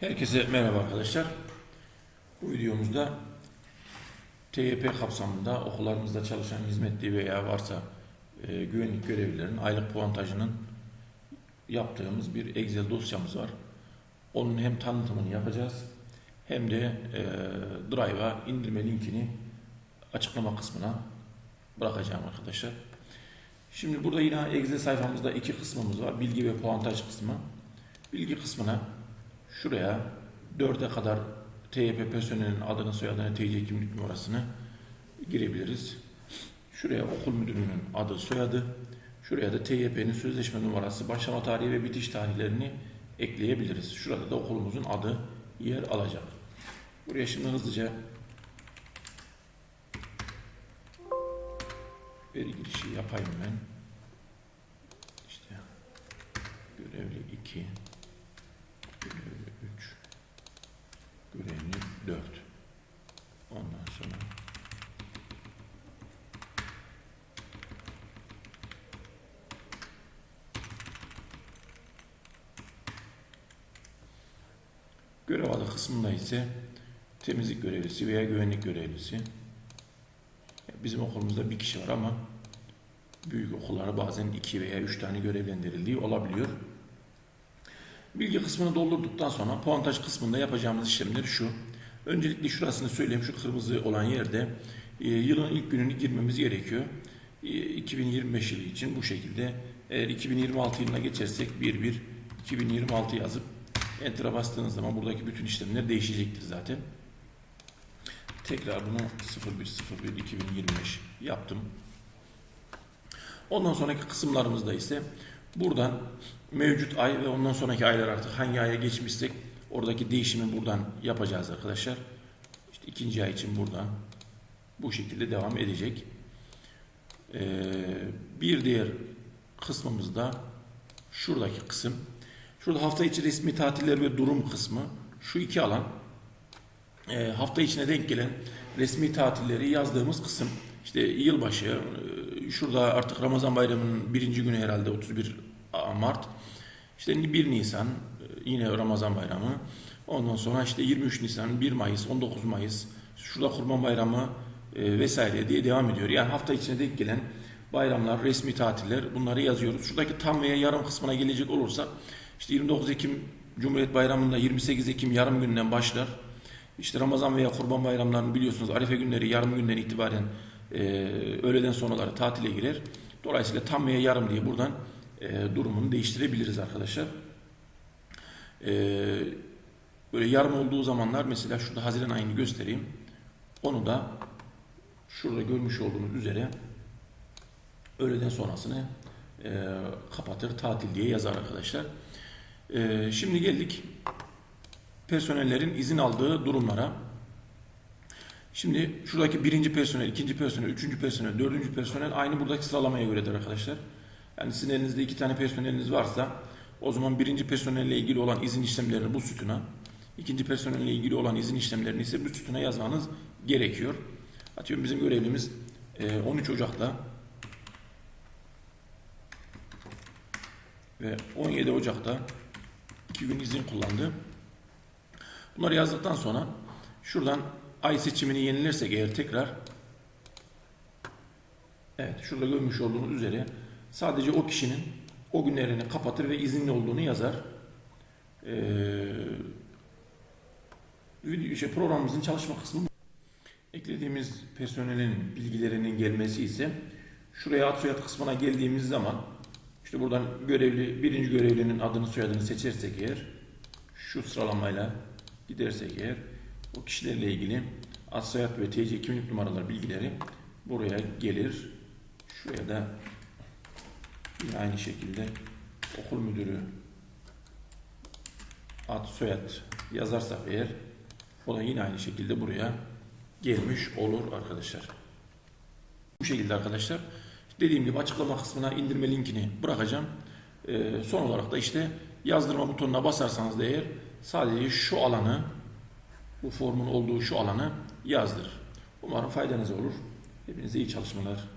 Herkese merhaba arkadaşlar. Bu videomuzda TYP kapsamında okullarımızda çalışan hizmetli veya varsa e, güvenlik görevlilerinin aylık puantajının yaptığımız bir Excel dosyamız var. Onun hem tanıtımını yapacağız hem de e, Drive'a indirme linkini açıklama kısmına bırakacağım arkadaşlar. Şimdi burada yine Excel sayfamızda iki kısmımız var. Bilgi ve puantaj kısmı. Bilgi kısmına şuraya 4'e kadar TYP personelinin adını, soyadını, TC kimlik numarasını girebiliriz. Şuraya okul müdürünün adı, soyadı. Şuraya da TYP'nin sözleşme numarası, başlama tarihi ve bitiş tarihlerini ekleyebiliriz. Şurada da okulumuzun adı yer alacak. Buraya şimdi hızlıca veri girişi yapayım ben. İşte görevli 2 görevli 3 görevli 4 ondan sonra görev adı kısmında ise temizlik görevlisi veya güvenlik görevlisi bizim okulumuzda bir kişi var ama büyük okullara bazen iki veya üç tane görevlendirildiği olabiliyor. Bilgi kısmını doldurduktan sonra puantaj kısmında yapacağımız işlemler şu. Öncelikle şurasını söyleyeyim. Şu kırmızı olan yerde e, yılın ilk gününü girmemiz gerekiyor. E, 2025 yılı için bu şekilde. Eğer 2026 yılına geçersek 1-1 2026 yazıp Enter'a bastığınız zaman buradaki bütün işlemler değişecektir zaten. Tekrar bunu 0101 2025 yaptım. Ondan sonraki kısımlarımızda ise buradan mevcut ay ve ondan sonraki aylar artık hangi aya geçmişsek oradaki değişimi buradan yapacağız arkadaşlar. İşte ikinci ay için buradan bu şekilde devam edecek. Ee, bir diğer kısmımız da şuradaki kısım. Şurada hafta içi resmi tatiller ve durum kısmı. Şu iki alan e, hafta içine denk gelen resmi tatilleri yazdığımız kısım. İşte yılbaşı, e, şurada artık Ramazan bayramının birinci günü herhalde 31 Mart. İşte 1 Nisan e, yine Ramazan bayramı. Ondan sonra işte 23 Nisan, 1 Mayıs, 19 Mayıs, şurada Kurban Bayramı e, vesaire diye devam ediyor. Yani hafta içine denk gelen bayramlar, resmi tatiller bunları yazıyoruz. Şuradaki tam veya yarım kısmına gelecek olursak işte 29 Ekim Cumhuriyet Bayramı'nda 28 Ekim yarım günden başlar. İşte Ramazan veya Kurban bayramlarını biliyorsunuz Arife günleri yarım günden itibaren e, öğleden sonraları tatile girer. Dolayısıyla tam veya yarım diye buradan e, durumunu değiştirebiliriz arkadaşlar. E, böyle yarım olduğu zamanlar mesela şurada Haziran ayını göstereyim. Onu da şurada görmüş olduğunuz üzere öğleden sonrasını e, kapatır tatil diye yazar arkadaşlar. E, şimdi geldik personellerin izin aldığı durumlara. Şimdi şuradaki birinci personel, ikinci personel, üçüncü personel, dördüncü personel aynı buradaki sıralamaya göredir arkadaşlar. Yani sizin elinizde iki tane personeliniz varsa o zaman birinci personelle ilgili olan izin işlemlerini bu sütuna, ikinci personelle ilgili olan izin işlemlerini ise bu sütuna yazmanız gerekiyor. Atıyorum bizim görevlimiz 13 Ocak'ta ve 17 Ocak'ta iki gün izin kullandı. Bunları yazdıktan sonra şuradan ay seçimini yenilersek eğer tekrar evet şurada görmüş olduğunuz üzere sadece o kişinin o günlerini kapatır ve izinli olduğunu yazar. Ee, şey, programımızın çalışma kısmı eklediğimiz personelin bilgilerinin gelmesi ise şuraya ad kısmına geldiğimiz zaman işte buradan görevli birinci görevlinin adını soyadını seçersek eğer şu sıralamayla gidersek eğer o kişilerle ilgili ad ve TC kimlik numaraları bilgileri buraya gelir. Şuraya da yine aynı şekilde okul müdürü ad soyad yazarsak eğer o da yine aynı şekilde buraya gelmiş olur arkadaşlar. Bu şekilde arkadaşlar dediğim gibi açıklama kısmına indirme linkini bırakacağım. Ee, son olarak da işte yazdırma butonuna basarsanız da eğer sadece şu alanı bu formun olduğu şu alanı yazdırır. Umarım faydanız olur. Hepinize iyi çalışmalar.